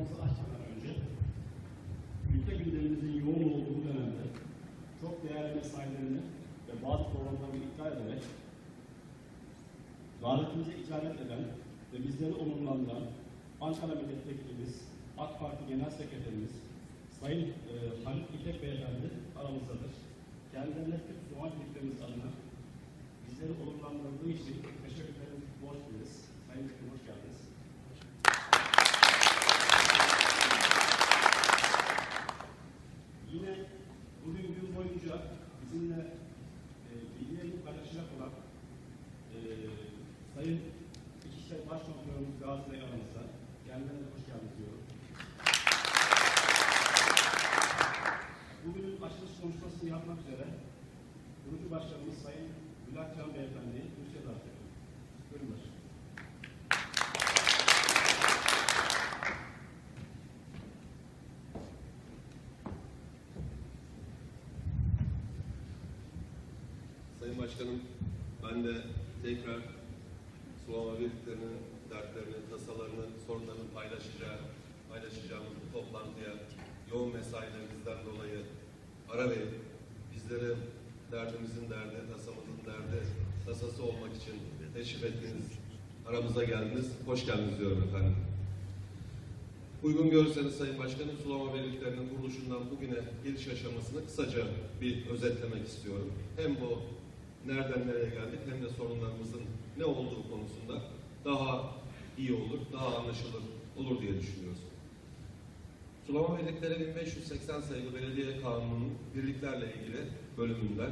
toplantımızı açmadan önce ülke gündemimizin yoğun olduğu dönemde çok değerli mesailerini ve bazı programlarını iptal ederek davetimize icabet eden ve bizleri onurlandıran Ankara Milletvekilimiz, AK Parti Genel Sekreterimiz Sayın e, Haluk İpek Beyefendi aramızdadır. Kendilerine Türk Soğan Birliklerimiz adına bizleri onurlandırdığı için teşekkürlerimizi borç biliriz. Sayın Vekilim hoş geldiniz. Yine bugün gün boyunca bizimle e, bilgilerini paylaşacak olan e, Sayın İçişleri Başkomiserimiz Gazi Bey aramızda. Kendilerine hoş geldiniz diyorum. Bugünün açılış konuşmasını yapmak üzere başkanımız Sayın Bülent Can Beyefendi'yi kürsüye davet. Buyurun başkanım. Sayın Başkanım, ben de tekrar Sulama birliklerinin dertlerini, tasalarını, sorunlarını paylaşacağı, paylaşacağımız bu toplantıya yoğun mesailerinizden dolayı ara verip bizlere derdimizin derdi, tasamızın derdi, tasası olmak için teşrif ettiniz, aramıza geldiniz. Hoş geldiniz diyorum efendim. Uygun görürseniz Sayın Başkanım, sulama birliklerinin kuruluşundan bugüne giriş aşamasını kısaca bir özetlemek istiyorum. Hem bu nereden nereye geldik hem de sorunlarımızın ne olduğu konusunda daha iyi olur, daha anlaşılır olur diye düşünüyoruz. Sulama birlikleri 1580 sayılı belediye kanununun birliklerle ilgili bölümünden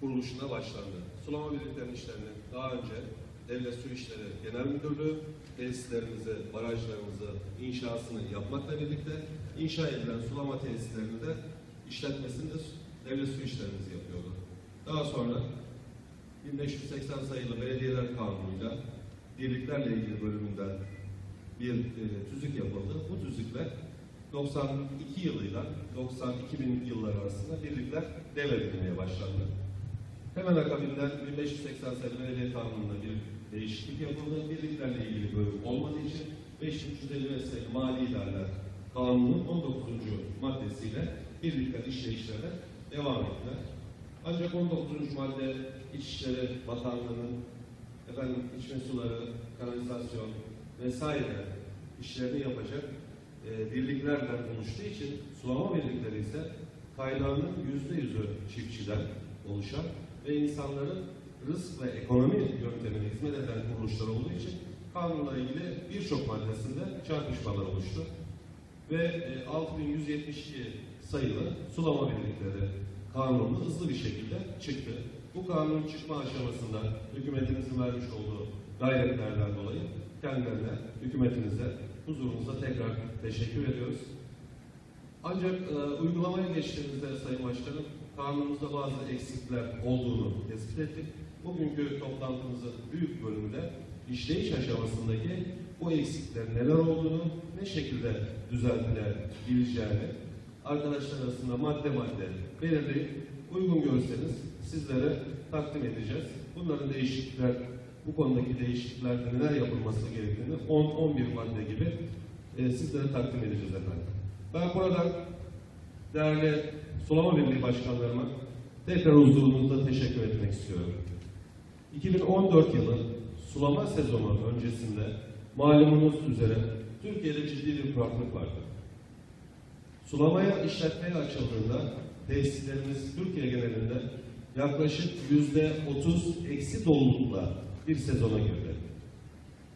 kuruluşuna başlandı. Sulama birliklerinin işlerini daha önce Devlet Su İşleri Genel Müdürlüğü tesislerimizi, barajlarımızı inşasını yapmakla birlikte inşa edilen sulama tesislerini de işletmesini de Devlet Su İşlerimiz yapıyordu. Daha sonra 1580 sayılı Belediyeler Kanunu'yla birliklerle ilgili bölümünden bir e, tüzük yapıldı. Bu tüzükle 92 yılıyla 90-2000 yılları arasında birlikler devredilmeye başlandı. Hemen akabinde 1580 sayılı Belediye Kanunu'nda bir değişiklik yapıldı. Birliklerle ilgili bölüm olmadığı için 5355 sayılı Mali İdareler Kanunu'nun 19. maddesiyle birlikler işleyişlerine devam ettiler. Ancak 19. madde İçişleri Bakanlığı'nın efendim içme suları, kanalizasyon vesaire işlerini yapacak e, birliklerden oluştuğu için sulama birlikleri ise kaynağının yüzde yüzü çiftçiden oluşan ve insanların rızk ve ekonomi yöntemine hizmet eden kuruluşlar olduğu için kanunla ilgili birçok maddesinde çarpışmalar oluştu. Ve e, 6172 sayılı sulama birlikleri kanunu hızlı bir şekilde çıktı. Bu kanunun çıkma aşamasında hükümetimizin vermiş olduğu gayretlerden dolayı kendilerine, hükümetimize, huzurunuzda tekrar teşekkür ediyoruz. Ancak e, uygulamaya geçtiğimizde Sayın Başkanım, kanunumuzda bazı eksikler olduğunu tespit ettik. Bugünkü toplantımızın büyük bölümünde işleyiş aşamasındaki bu eksiklerin neler olduğunu, ne şekilde düzeltilebileceğini arkadaşlar arasında madde madde belirleyip uygun görseniz sizlere takdim edeceğiz. Bunların değişiklikler, bu konudaki değişikliklerde neler yapılması gerektiğini 10-11 madde gibi e, sizlere takdim edeceğiz efendim. Ben buradan değerli Sulama Birliği Başkanlarıma tekrar huzurunuzda teşekkür etmek istiyorum. 2014 yılı sulama sezonu öncesinde malumunuz üzere Türkiye'de ciddi bir kuraklık vardı. Sulamaya işletmeye açıldığında tesislerimiz Türkiye genelinde yaklaşık yüzde 30 eksi dolulukla bir sezona girdi.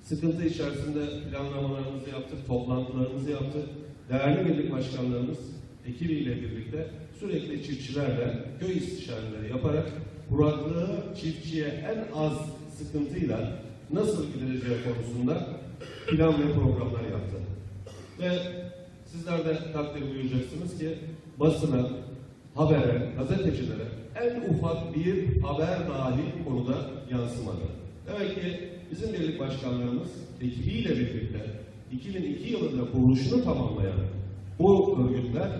Sıkıntı içerisinde planlamalarımızı yaptık, toplantılarımızı yaptık. Değerli birlik başkanlarımız ekibiyle birlikte sürekli çiftçilerle köy istişareleri yaparak kuraklığı çiftçiye en az sıkıntıyla nasıl gidileceği konusunda plan ve programlar yaptı. Ve sizler de takdir buyuracaksınız ki basına, habere, gazetecilere en ufak bir haber dahi konuda yansımadı. Demek ki bizim birlik başkanlarımız ekibiyle birlikte 2002 yılında kuruluşunu tamamlayan bu örgütler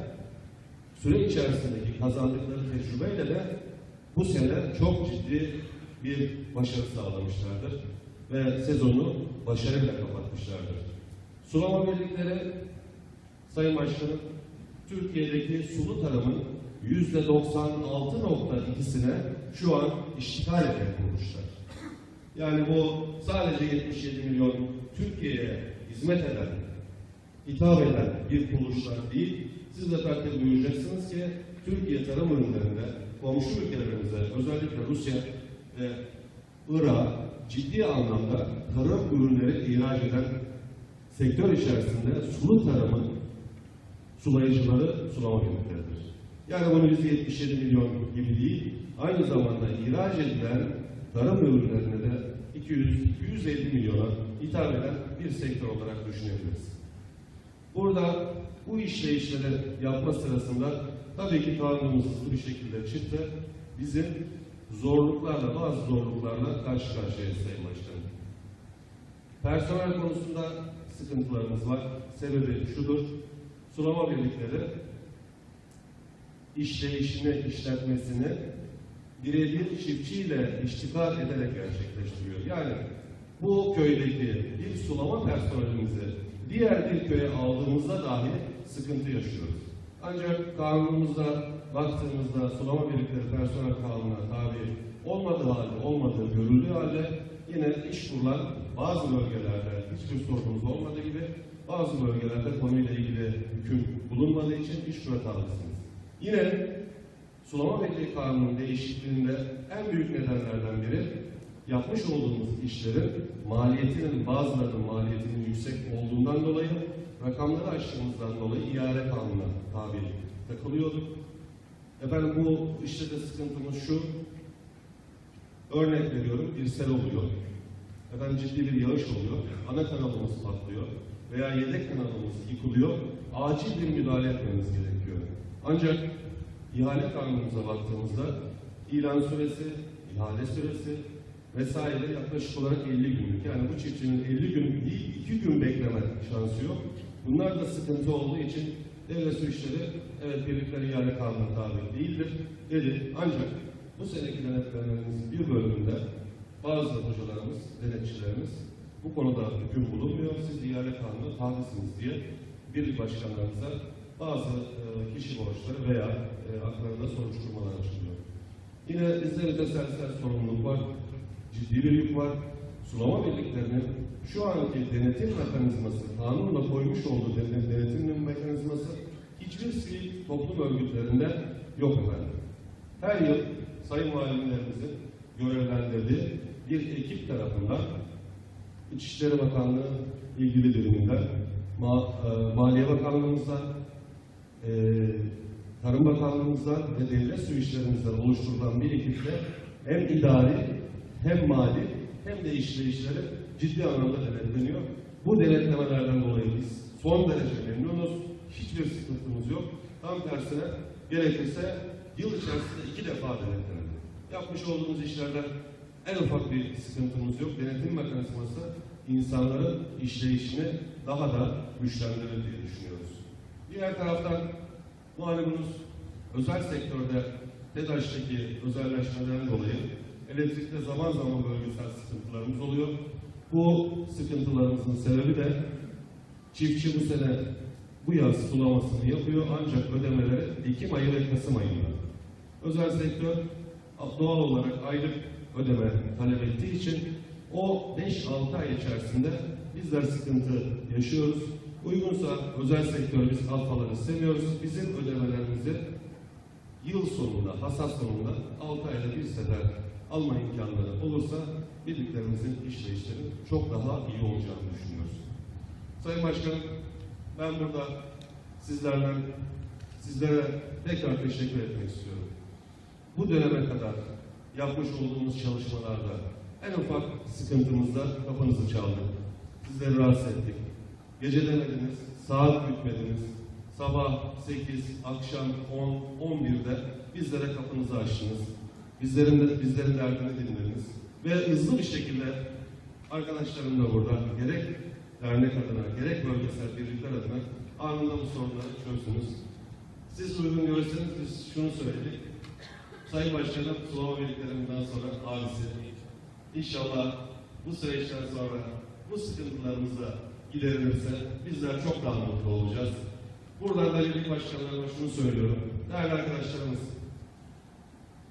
süre içerisindeki kazandıkları tecrübeyle de bu sene çok ciddi bir başarı sağlamışlardır ve sezonu başarıyla kapatmışlardır. Sulama birlikleri Sayın Başkanım, Türkiye'deki sulu tarımın yüzde 96.2'sine şu an iştigal eden kuruluşlar. Yani bu sadece 77 milyon Türkiye'ye hizmet eden, hitap eden bir kuruluşlar değil. Siz de takdir buyuracaksınız ki Türkiye tarım ürünlerinde komşu ülkelerimize özellikle Rusya ve Irak'a ciddi anlamda tarım ürünleri ihraç eden sektör içerisinde sulu tarımın sulayıcıları sulama birlikleridir. Yani bunu biz 77 milyon gibi değil, aynı zamanda ihraç edilen tarım ürünlerine de 200-150 milyona hitap eden bir sektör olarak düşünebiliriz. Burada bu işleyişleri yapma sırasında tabii ki kanunumuz hızlı bir şekilde çıktı. Bizim zorluklarla, bazı zorluklarla karşı karşıyayız Sayın Başkanım. Personel konusunda sıkıntılarımız var. Sebebi şudur. Sulama birlikleri işleyişini, işletmesini birebir çiftçiyle iştikal ederek gerçekleştiriyor. Yani bu köydeki bir sulama personelimizi diğer bir köye aldığımızda dahi sıkıntı yaşıyoruz. Ancak kanunumuzda baktığımızda sulama birlikleri personel kanununa tabi olmadığı halde, olmadığı görüldüğü halde yine iş kurulan bazı bölgelerde hiçbir sorunumuz olmadığı gibi bazı bölgelerde konuyla ilgili hüküm bulunmadığı için iş kuratalırsınız. Yine sulama bekleyi kanunun değişikliğinde en büyük nedenlerden biri yapmış olduğumuz işlerin maliyetinin bazılarının maliyetinin yüksek olduğundan dolayı rakamları aştığımızdan dolayı ihale kanununa tabi takılıyorduk. Efendim bu işte de sıkıntımız şu. Örnek veriyorum bir sel oluyor. Efendim ciddi bir yağış oluyor. Ana kanalımız patlıyor. Veya yedek kanalımız yıkılıyor. Acil bir müdahale etmemiz gerekiyor. Ancak ihale kanunumuza baktığımızda ilan süresi, ihale süresi vesaire yaklaşık olarak 50 günlük. Yani bu çiftçinin 50 gün değil 2 gün bekleme şansı yok. Bunlar da sıkıntı olduğu için devlet su işleri evet birlikler ihale kanunu tabi değildir dedi. Ancak bu seneki denetlerimizin bir bölümünde bazı hocalarımız, denetçilerimiz bu konuda hüküm bulunmuyor. Siz ihale kanunu tabisiniz diye bir başkanlarımıza bazı e, kişi borçları veya e, haklarında soruşturmalar açılıyor. Yine bizde öteselsel sorumluluk var, ciddi bir yük var. Sulama birliklerinin şu anki denetim mekanizması, kanunla koymuş olduğu denetim, denetim mekanizması hiçbir sivil toplum örgütlerinde yok efendim. Her yıl sayın valimlerimizin görevlendirdiği bir ekip tarafından İçişleri Bakanlığı ilgili biriminden, e, Maliye Bakanlığımızdan, e, Tarım Bakanlığımızdan ve Devlet Su İşlerimizden oluşturulan bir ekiple hem idari hem mali hem de işleyişleri ciddi anlamda denetleniyor. Bu denetlemelerden dolayı biz son derece memnunuz. Hiçbir sıkıntımız yok. Tam tersine gerekirse yıl içerisinde iki defa denetlenir. Yapmış olduğumuz işlerden en ufak bir sıkıntımız yok. Denetim mekanizması insanların işleyişini daha da güçlendirir diye düşünüyoruz. Diğer taraftan malumunuz özel sektörde TEDAŞ'taki özelleşmeden dolayı elektrikte zaman zaman bölgesel sıkıntılarımız oluyor. Bu sıkıntılarımızın sebebi de çiftçi bu sene bu yaz sulamasını yapıyor ancak ödemeleri Ekim ayı ve Kasım ayında. Özel sektör doğal olarak aylık ödeme talep ettiği için o 5-6 ay içerisinde bizler sıkıntı yaşıyoruz. Uygunsa özel sektör biz alt falan. Bizim ödemelerimizi yıl sonunda, hasat sonunda 6 ayda bir sefer alma imkanları olursa birliklerimizin işleyişleri çok daha iyi olacağını düşünüyoruz. Sayın Başkanım, ben burada sizlerden sizlere tekrar teşekkür etmek istiyorum. Bu döneme kadar yapmış olduğumuz çalışmalarda en ufak sıkıntımızda kapınızı çaldık. Sizleri rahatsız ettik. Gece demediniz, saat bitmediniz. Sabah 8, akşam 10, 11'de bizlere kapınızı açtınız. Bizlerin, de, bizlerin derdini dinlediniz. Ve hızlı bir şekilde arkadaşlarım da burada gerek dernek adına, gerek bölgesel birlikler adına anında bu sorunları çözdünüz. Siz uygun görürseniz biz şunu söyledik. Sayın Başkanım, sulama birliklerinden sonra abisi. İnşallah bu süreçten sonra bu sıkıntılarımız da giderilirse bizler çok daha mutlu olacağız. Buradan belediye başkanlarına şunu söylüyorum. Değerli arkadaşlarımız,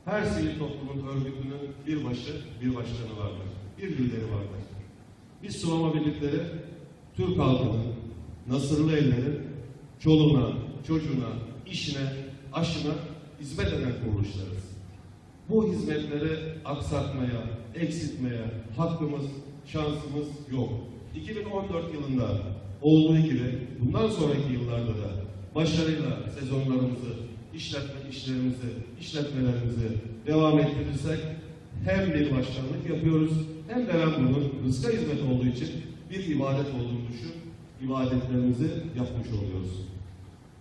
her sivil toplumun örgütünün bir başı, bir başkanı vardır. Bir lideri vardır. Biz sulama birlikleri Türk halkının, nasırlı ellerin çoluğuna, çocuğuna, işine, aşına hizmet eden kuruluşlarız. Bu hizmetleri aksatmaya, eksiltmeye hakkımız, şansımız yok. 2014 yılında olduğu gibi bundan sonraki yıllarda da başarıyla sezonlarımızı, işletme işlerimizi, işletmelerimizi devam ettirirsek hem bir başkanlık yapıyoruz hem de ben bunun rızka hizmet olduğu için bir ibadet olduğunu düşün, ibadetlerimizi yapmış oluyoruz.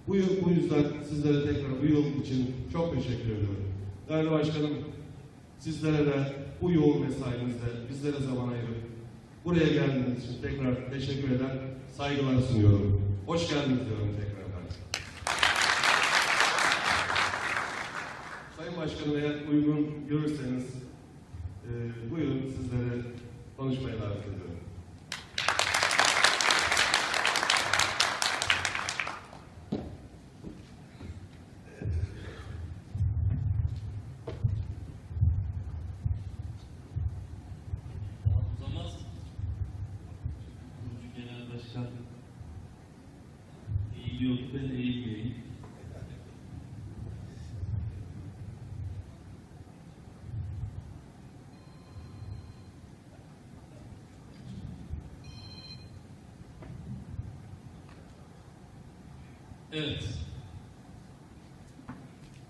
Bu, yıl, bu yüzden sizlere tekrar bu yıl için çok teşekkür ediyorum. Değerli başkanım, sizlere de bu yoğun mesainizde bizlere zaman ayırıp buraya geldiğiniz için tekrar teşekkür eder, saygılar sunuyorum. Hoş geldiniz diyorum tekrardan. Sayın Başkanım eğer uygun görürseniz e, buyurun sizlere konuşmaya davet ediyorum. Daha uzamaz. Kurucu Genel Başkan eğiliyordu, ben eğilmeyeyim. Evet.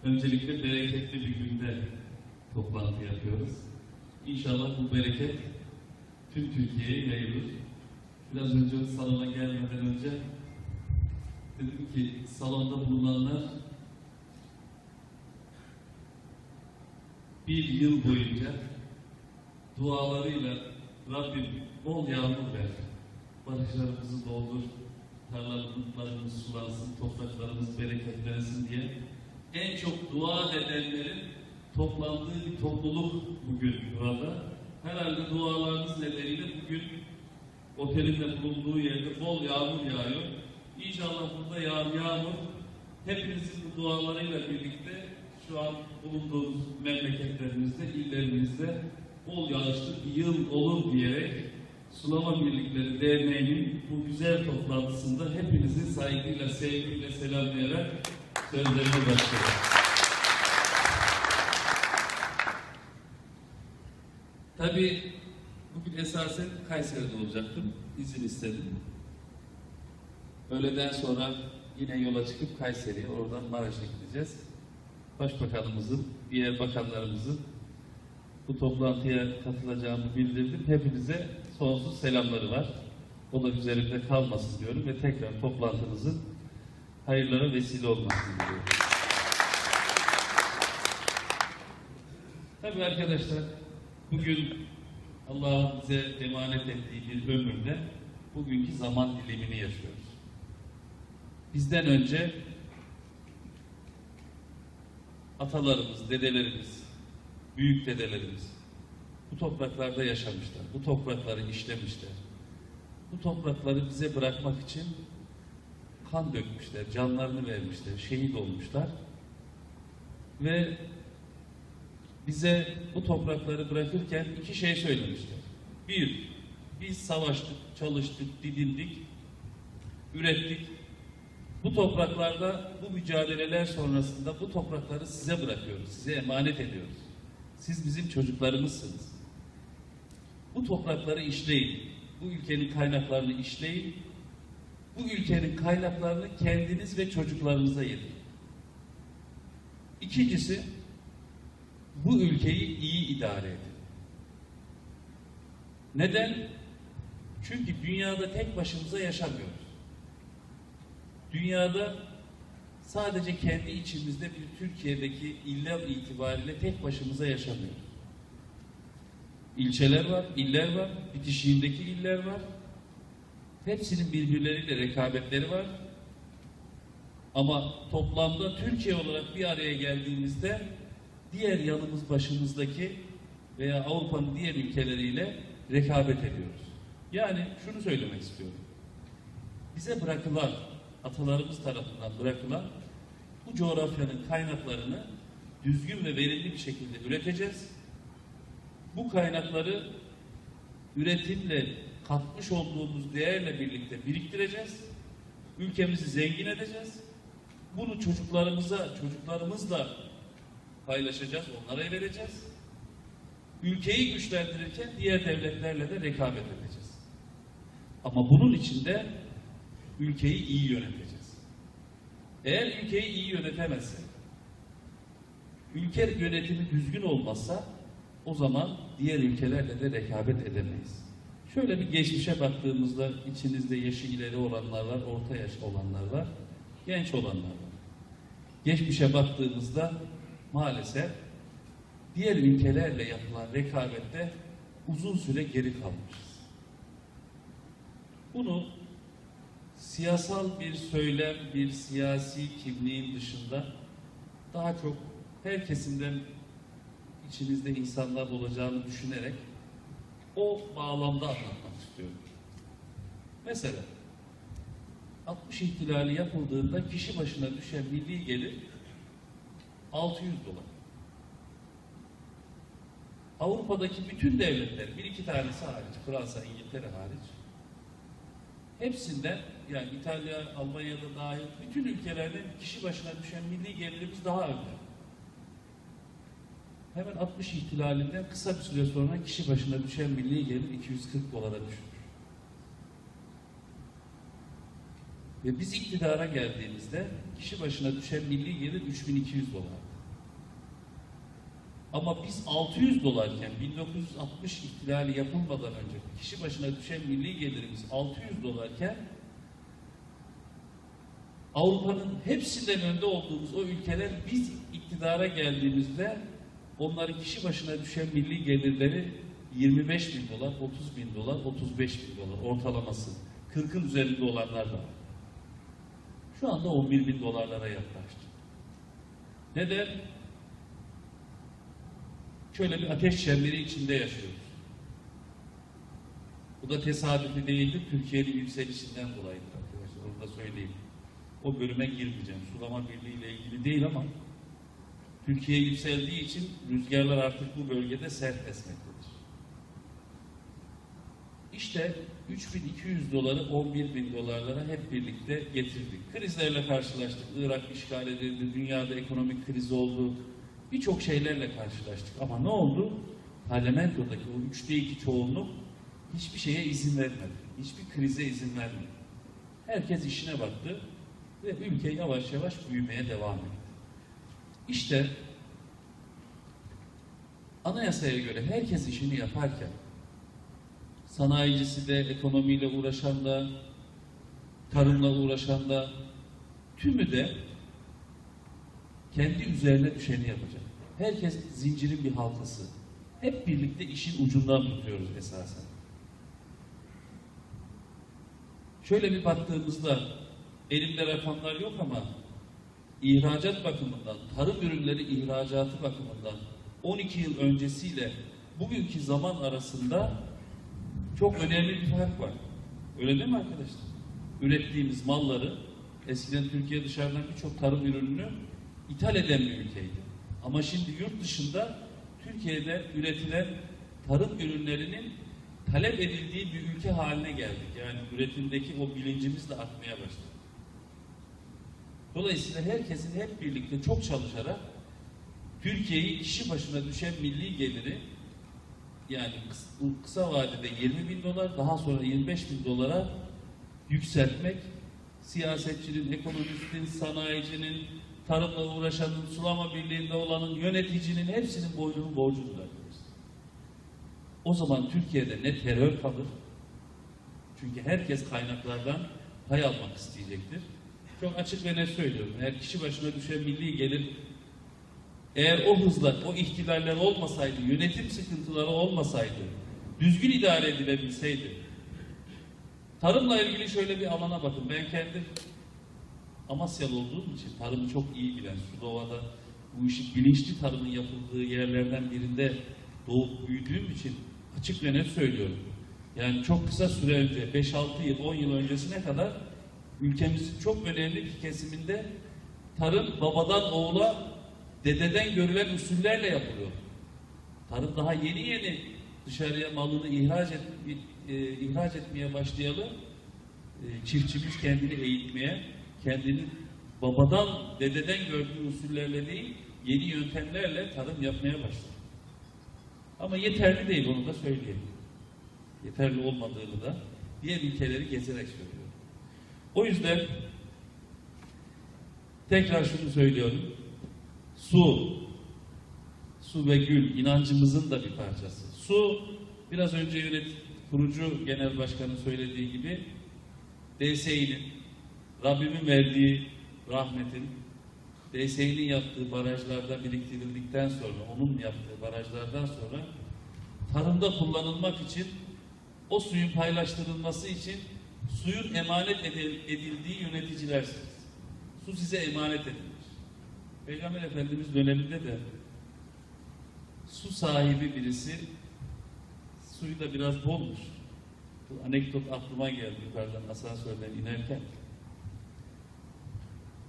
Öncelikle bereketli bir günde toplantı yapıyoruz. İnşallah bu bereket tüm Türkiye'ye yayılır. Biraz önce salona gelmeden önce dedim ki salonda bulunanlar bir yıl boyunca dualarıyla Rabbim bol yağmur ver, barajlarımızı doldur, tarlalarımız sulansın, topraklarımız bereketlensin diye en çok dua edenlerin toplandığı bir topluluk bugün burada. Herhalde dualarınız nedeniyle bugün otelin de bulunduğu yerde bol yağmur yağıyor. İnşallah burada yağan yağmur hepinizin bu dualarıyla birlikte şu an bulunduğumuz memleketlerimizde, illerimizde bol yağışlı bir yıl olur diyerek Sulama Birlikleri Derneği'nin bu güzel toplantısında hepinizi saygıyla, sevgiyle selamlayarak sözlerime başlıyorum. Tabii bugün esasen Kayseri'de olacaktım. İzin istedim. Öğleden sonra yine yola çıkıp Kayseri'ye, oradan Maraş'a gideceğiz. Başbakanımızın, diğer bakanlarımızın bu toplantıya katılacağımı bildirdim. Hepinize sonsuz selamları var. O da üzerimde kalmasın diyorum ve tekrar toplantınızın hayırlara vesile olmasını diliyorum. Tabii arkadaşlar, bugün Allah'ın bize emanet ettiği bir ömürde bugünkü zaman dilimini yaşıyoruz. Bizden önce atalarımız, dedelerimiz, büyük dedelerimiz bu topraklarda yaşamışlar, bu toprakları işlemişler. Bu toprakları bize bırakmak için kan dökmüşler, canlarını vermişler, şehit olmuşlar. Ve bize bu toprakları bırakırken iki şey söylemişler. Bir, biz savaştık, çalıştık, didindik, ürettik. Bu topraklarda bu mücadeleler sonrasında bu toprakları size bırakıyoruz, size emanet ediyoruz. Siz bizim çocuklarımızsınız. Bu toprakları işleyin. Bu ülkenin kaynaklarını işleyin. Bu ülkenin kaynaklarını kendiniz ve çocuklarınıza yedirin. İkincisi, bu ülkeyi iyi idare edin. Neden? Çünkü dünyada tek başımıza yaşamıyoruz. Dünyada sadece kendi içimizde bir Türkiye'deki iller itibariyle tek başımıza yaşamıyoruz. İlçeler var, iller var, bitişiğindeki iller var. Hepsinin birbirleriyle rekabetleri var. Ama toplamda Türkiye olarak bir araya geldiğimizde diğer yanımız başımızdaki veya Avrupa'nın diğer ülkeleriyle rekabet ediyoruz. Yani şunu söylemek istiyorum. Bize bırakılan atalarımız tarafından bırakılan bu coğrafyanın kaynaklarını düzgün ve verimli bir şekilde üreteceğiz. Bu kaynakları üretimle katmış olduğumuz değerle birlikte biriktireceğiz. Ülkemizi zengin edeceğiz. Bunu çocuklarımıza, çocuklarımızla paylaşacağız, onlara vereceğiz. Ülkeyi güçlendirirken diğer devletlerle de rekabet edeceğiz. Ama bunun için de ülkeyi iyi yöneteceğiz. Eğer ülkeyi iyi yönetemezsek, ülke yönetimi düzgün olmazsa o zaman diğer ülkelerle de rekabet edemeyiz. Şöyle bir geçmişe baktığımızda içinizde yaşı ileri olanlar var, orta yaş olanlar var, genç olanlar var. Geçmişe baktığımızda maalesef diğer ülkelerle yapılan rekabette uzun süre geri kalmışız. Bunu siyasal bir söylem, bir siyasi kimliğin dışında daha çok her kesimden içinizde insanlar olacağını düşünerek o bağlamda anlatmak istiyorum. Mesela 60 ihtilali yapıldığında kişi başına düşen milli gelir 600 dolar. Avrupa'daki bütün devletler, bir iki tanesi hariç, Fransa, İngiltere hariç, hepsinden yani İtalya, Almanya'da dahil bütün ülkelerde kişi başına düşen milli gelirimiz daha önde. Hemen 60 ihtilalinden kısa bir süre sonra kişi başına düşen milli gelir 240 dolara düşmüş. Ve biz iktidara geldiğimizde kişi başına düşen milli gelir 3200 dolar. Ama biz 600 dolarken 1960 ihtilali yapılmadan önce kişi başına düşen milli gelirimiz 600 dolarken Avrupa'nın hepsinden önde olduğumuz o ülkeler biz iktidara geldiğimizde onların kişi başına düşen milli gelirleri 25 bin dolar, 30 bin dolar, 35 bin dolar ortalaması. 40'ın üzerinde olanlar da. Şu anda 11 bin dolarlara yaklaştı. Neden? Şöyle bir ateş çemberi içinde yaşıyoruz. Bu da tesadüfi değildir, Türkiye'nin yükselişinden dolayıdır arkadaşlar, onu da söyleyeyim. O bölüme girmeyeceğim. Sulama Birliği ile ilgili değil ama Türkiye yükseldiği için rüzgarlar artık bu bölgede sert esmektedir. İşte 3200 doları 11 bin dolarlara hep birlikte getirdik. Krizlerle karşılaştık. Irak işgal edildi, dünyada ekonomik kriz oldu. Birçok şeylerle karşılaştık. Ama ne oldu? Parlamentodaki o üçte iki çoğunluk hiçbir şeye izin vermedi. Hiçbir krize izin vermedi. Herkes işine baktı ve ülke yavaş yavaş büyümeye devam etti. İşte anayasaya göre herkes işini yaparken sanayicisi de, ekonomiyle uğraşan da, tarımla uğraşan da, tümü de kendi üzerine düşeni yapacak. Herkes zincirin bir halkası. Hep birlikte işin ucundan tutuyoruz esasen. Şöyle bir baktığımızda elimde rakamlar yok ama ihracat bakımından, tarım ürünleri ihracatı bakımından 12 yıl öncesiyle bugünkü zaman arasında çok önemli bir fark var. Öyle değil mi arkadaşlar? Ürettiğimiz malları eskiden Türkiye dışarıdan birçok tarım ürününü ithal eden bir ülkeydi. Ama şimdi yurt dışında Türkiye'de üretilen tarım ürünlerinin talep edildiği bir ülke haline geldik. Yani üretimdeki o bilincimiz de artmaya başladı. Dolayısıyla herkesin hep birlikte çok çalışarak Türkiye'yi kişi başına düşen milli geliri yani kıs- kısa vadede 20 bin dolar daha sonra 25 bin dolara yükseltmek siyasetçinin, ekonomistin, sanayicinin, tarımla uğraşanın, sulama birliğinde olanın, yöneticinin hepsinin boynunun borcudur arkadaşlar. O zaman Türkiye'de ne terör kalır, çünkü herkes kaynaklardan pay almak isteyecektir. Çok açık ve net söylüyorum. Eğer kişi başına düşen milli gelir eğer o hızla, o ihtilaller olmasaydı, yönetim sıkıntıları olmasaydı, düzgün idare edilebilseydi, tarımla ilgili şöyle bir alana bakın. Ben kendim Amasyalı olduğum için tarımı çok iyi bilen, Sulova'da bu işi bilinçli tarımın yapıldığı yerlerden birinde doğup büyüdüğüm için açık ve net söylüyorum. Yani çok kısa süre önce, 5-6 yıl, 10 yıl öncesine kadar ülkemizin çok önemli bir kesiminde tarım babadan oğula, dededen görülen usullerle yapılıyor. Tarım daha yeni yeni dışarıya malını ihraç, et, e, ihraç etmeye başlayalı. E, çiftçimiz kendini eğitmeye, kendini babadan, dededen gördüğü usullerle değil, yeni yöntemlerle tarım yapmaya başladı. Ama yeterli değil, onu da söyleyeyim. Yeterli olmadığını da diğer ülkeleri gezerek söylüyorum. O yüzden tekrar şunu söylüyorum. Su, su ve gül inancımızın da bir parçası. Su, biraz önce yönet kurucu genel başkanın söylediği gibi DSİ'nin, Rabbimin verdiği rahmetin, DSİ'nin yaptığı barajlarda biriktirildikten sonra, onun yaptığı barajlardan sonra tarımda kullanılmak için o suyun paylaştırılması için suyun emanet edil- edildiği yöneticilersiniz. Su size emanet edilir. Peygamber Efendimiz döneminde de su sahibi birisi suyu da biraz dolmuş. Bu anekdot aklıma geldi yukarıdan asansörden inerken.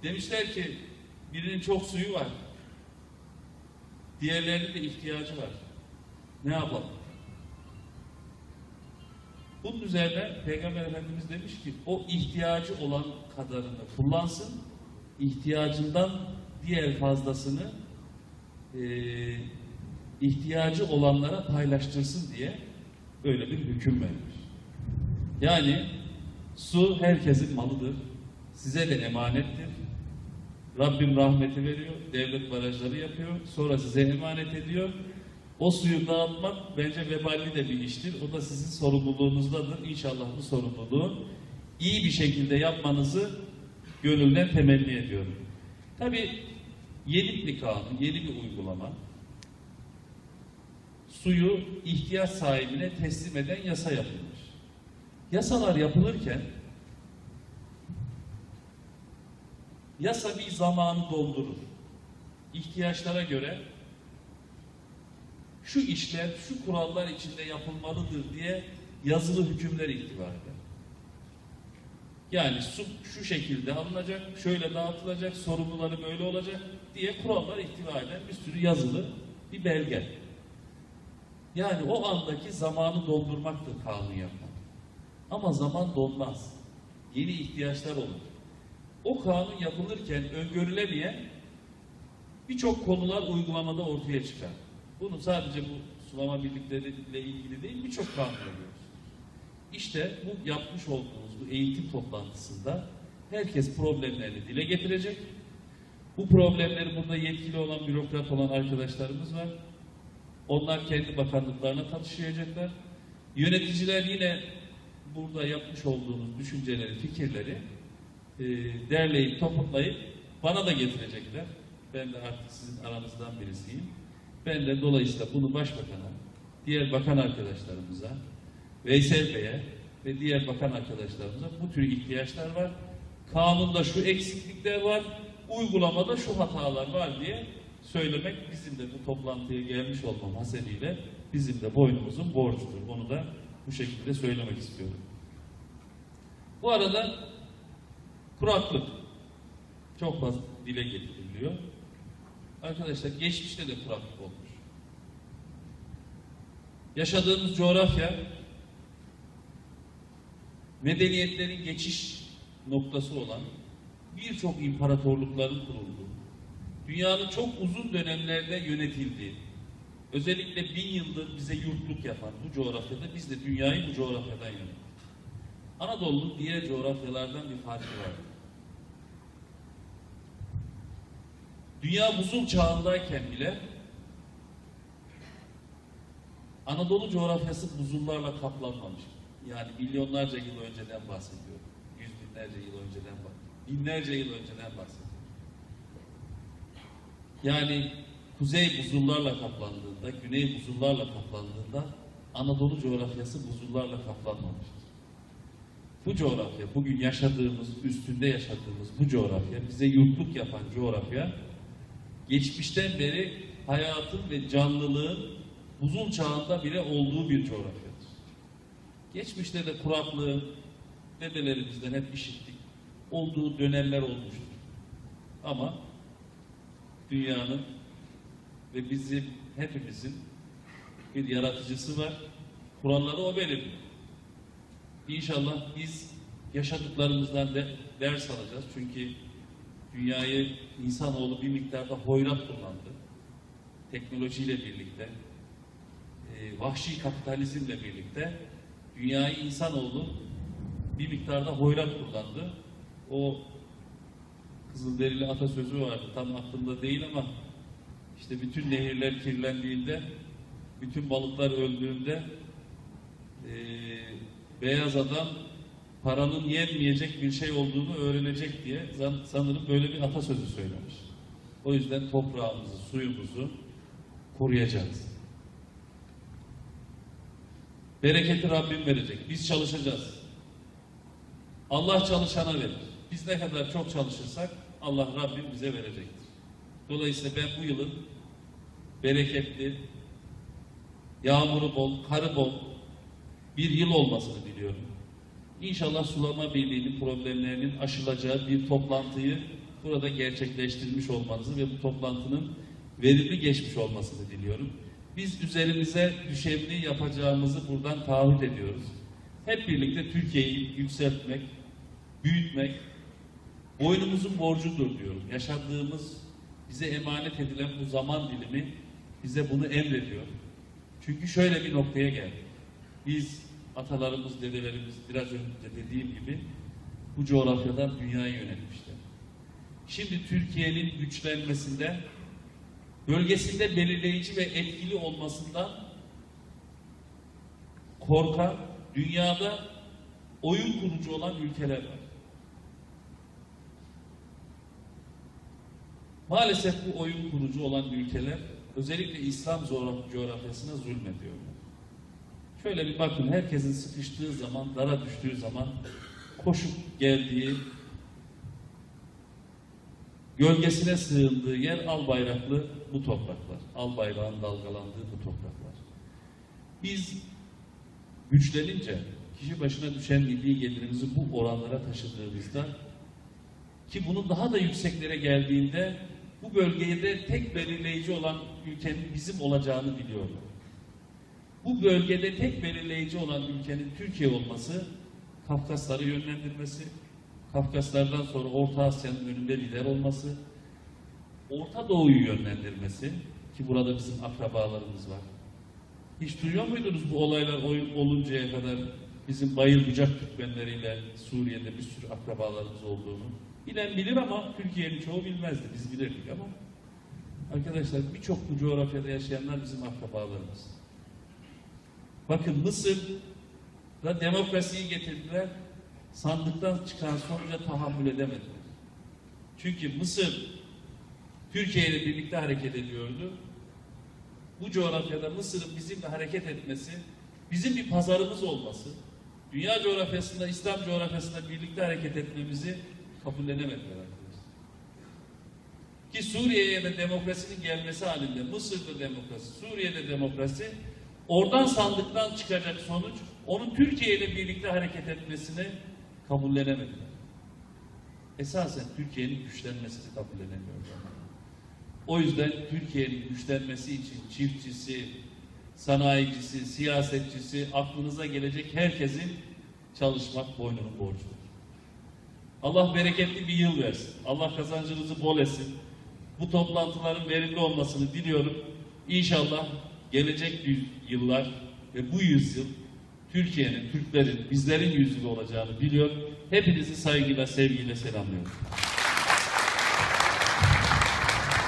Demişler ki birinin çok suyu var. Diğerlerinin de ihtiyacı var. Ne yapalım? Bunun üzerine Peygamber Efendimiz demiş ki o ihtiyacı olan kadarını kullansın, ihtiyacından diğer fazlasını eee, ihtiyacı olanlara paylaştırsın diye böyle bir hüküm vermiş. Yani su herkesin malıdır. Size de emanettir. Rabbim rahmeti veriyor, devlet barajları yapıyor, sonra size emanet ediyor. O suyu dağıtmak bence veballi de bir iştir. O da sizin sorumluluğunuzdadır. İnşallah bu sorumluluğu iyi bir şekilde yapmanızı gönülden temenni ediyorum. Tabii yeni bir kanun, yeni bir uygulama. Suyu ihtiyaç sahibine teslim eden yasa yapılmış. Yasalar yapılırken yasa bir zamanı doldurur. İhtiyaçlara göre şu işler, şu kurallar içinde yapılmalıdır diye yazılı hükümler iktibar eder. Yani su şu şekilde alınacak, şöyle dağıtılacak, sorumluları böyle olacak diye kurallar iktibar eden bir sürü yazılı bir belge. Yani o andaki zamanı doldurmaktır kanun yapmak. Ama zaman dolmaz. Yeni ihtiyaçlar olur. O kanun yapılırken öngörülemeyen birçok konular uygulamada ortaya çıkar. Bunu sadece bu sulama birlikleriyle ilgili değil birçok kanun görüyoruz. İşte bu yapmış olduğumuz bu eğitim toplantısında herkes problemlerini dile getirecek. Bu problemleri burada yetkili olan bürokrat olan arkadaşlarımız var. Onlar kendi bakanlıklarına taşıyacaklar. Yöneticiler yine burada yapmış olduğunuz düşünceleri, fikirleri e, derleyip toplayıp bana da getirecekler. Ben de artık sizin aranızdan birisiyim. Ben de dolayısıyla bunu başbakana, diğer bakan arkadaşlarımıza, Veysel Bey'e ve diğer bakan arkadaşlarımıza bu tür ihtiyaçlar var. Kanunda şu eksiklikler var, uygulamada şu hatalar var diye söylemek bizim de bu toplantıya gelmiş olmam hasebiyle bizim de boynumuzun borcudur. Onu da bu şekilde söylemek istiyorum. Bu arada kuraklık çok fazla dile getiriliyor. Arkadaşlar geçmişte de kuraklık olmuş. Yaşadığımız coğrafya medeniyetlerin geçiş noktası olan birçok imparatorlukların kurulduğu, dünyanın çok uzun dönemlerde yönetildiği, özellikle bin yıldır bize yurtluk yapan bu coğrafyada biz de dünyayı bu coğrafyadan yönettik. Anadolu'nun diğer coğrafyalardan bir farkı var. Dünya buzul çağındayken bile Anadolu coğrafyası buzullarla kaplanmamış. Yani milyonlarca yıl önceden bahsediyorum. Yüz binlerce yıl önceden bak. Binlerce yıl önceden bahsediyorum. Yani kuzey buzullarla kaplandığında, güney buzullarla kaplandığında Anadolu coğrafyası buzullarla kaplanmamıştır. Bu coğrafya, bugün yaşadığımız, üstünde yaşadığımız bu coğrafya, bize yurtluk yapan coğrafya, geçmişten beri hayatın ve canlılığın buzul çağında bile olduğu bir coğrafyadır. Geçmişte de kuraklığı dedelerimizden hep işittik. olduğu dönemler olmuştur. Ama dünyanın ve bizim hepimizin bir yaratıcısı var. Kuralları o belirliyor. İnşallah biz yaşadıklarımızdan de ders alacağız. Çünkü dünyayı insanoğlu bir miktarda hoyrat kullandı. Teknolojiyle birlikte, e, vahşi kapitalizmle birlikte dünyayı insanoğlu bir miktarda hoyrat kullandı. O Kızılderili atasözü vardı. Tam aklımda değil ama işte bütün nehirler kirlendiğinde, bütün balıklar öldüğünde eee, beyaz adam paranın yenmeyecek bir şey olduğunu öğrenecek diye sanırım böyle bir atasözü söylemiş. O yüzden toprağımızı, suyumuzu koruyacağız. Bereketi Rabbim verecek. Biz çalışacağız. Allah çalışana verir. Biz ne kadar çok çalışırsak Allah Rabbim bize verecektir. Dolayısıyla ben bu yılın bereketli, yağmuru bol, karı bol bir yıl olmasını diliyorum. İnşallah sulama birliğinin problemlerinin aşılacağı bir toplantıyı burada gerçekleştirmiş olmanızı ve bu toplantının verimli geçmiş olmasını diliyorum. Biz üzerimize düşeni yapacağımızı buradan taahhüt ediyoruz. Hep birlikte Türkiye'yi yükseltmek, büyütmek boynumuzun borcudur diyorum. Yaşadığımız, bize emanet edilen bu zaman dilimi bize bunu emrediyor. Çünkü şöyle bir noktaya geldik. Biz atalarımız, dedelerimiz biraz önce dediğim gibi bu coğrafyadan dünyayı yönetmişler. Şimdi Türkiye'nin güçlenmesinde bölgesinde belirleyici ve etkili olmasından korkan dünyada oyun kurucu olan ülkeler var. Maalesef bu oyun kurucu olan ülkeler özellikle İslam coğraf- coğrafyasına zulmediyorlar. Şöyle bir bakın herkesin sıkıştığı zaman, dara düştüğü zaman koşup geldiği, gölgesine sığındığı yer al bayraklı bu topraklar. Al bayrağın dalgalandığı bu topraklar. Biz güçlenince kişi başına düşen milli gelirimizi bu oranlara taşıdığımızda ki bunun daha da yükseklere geldiğinde bu bölgede tek belirleyici olan ülkenin bizim olacağını biliyorum. Bu bölgede tek belirleyici olan ülkenin Türkiye olması, Kafkasları yönlendirmesi, Kafkaslardan sonra Orta Asya'nın önünde lider olması, Orta Doğu'yu yönlendirmesi ki burada bizim akrabalarımız var. Hiç duyuyor muydunuz bu olaylar oluncaya kadar bizim bayır bucak Türkmenleriyle Suriye'de bir sürü akrabalarımız olduğunu? Bilen bilir ama Türkiye'nin çoğu bilmezdi. Biz bilirdik ama arkadaşlar birçok bu coğrafyada yaşayanlar bizim akrabalarımız. Bakın Mısır'da demokrasiyi getirdiler. Sandıktan çıkan sonuca tahammül edemediler. Çünkü Mısır Türkiye ile birlikte hareket ediyordu. Bu coğrafyada Mısır'ın bizimle hareket etmesi, bizim bir pazarımız olması, dünya coğrafyasında, İslam coğrafyasında birlikte hareket etmemizi kabullenemediler arkadaşlar. Ki Suriye'ye de demokrasinin gelmesi halinde Mısır'da demokrasi, Suriye'de demokrasi oradan sandıktan çıkacak sonuç onun Türkiye ile birlikte hareket etmesini kabullenemediler. Esasen Türkiye'nin güçlenmesini kabullenemiyorlar. O yüzden Türkiye'nin güçlenmesi için çiftçisi, sanayicisi, siyasetçisi, aklınıza gelecek herkesin çalışmak boynunun borcudur. Allah bereketli bir yıl versin. Allah kazancınızı bol etsin. Bu toplantıların verimli olmasını diliyorum. İnşallah gelecek yıllar ve bu yüzyıl Türkiye'nin, Türklerin, bizlerin yüzyılı olacağını biliyor. Hepinizi saygıyla, sevgiyle selamlıyorum.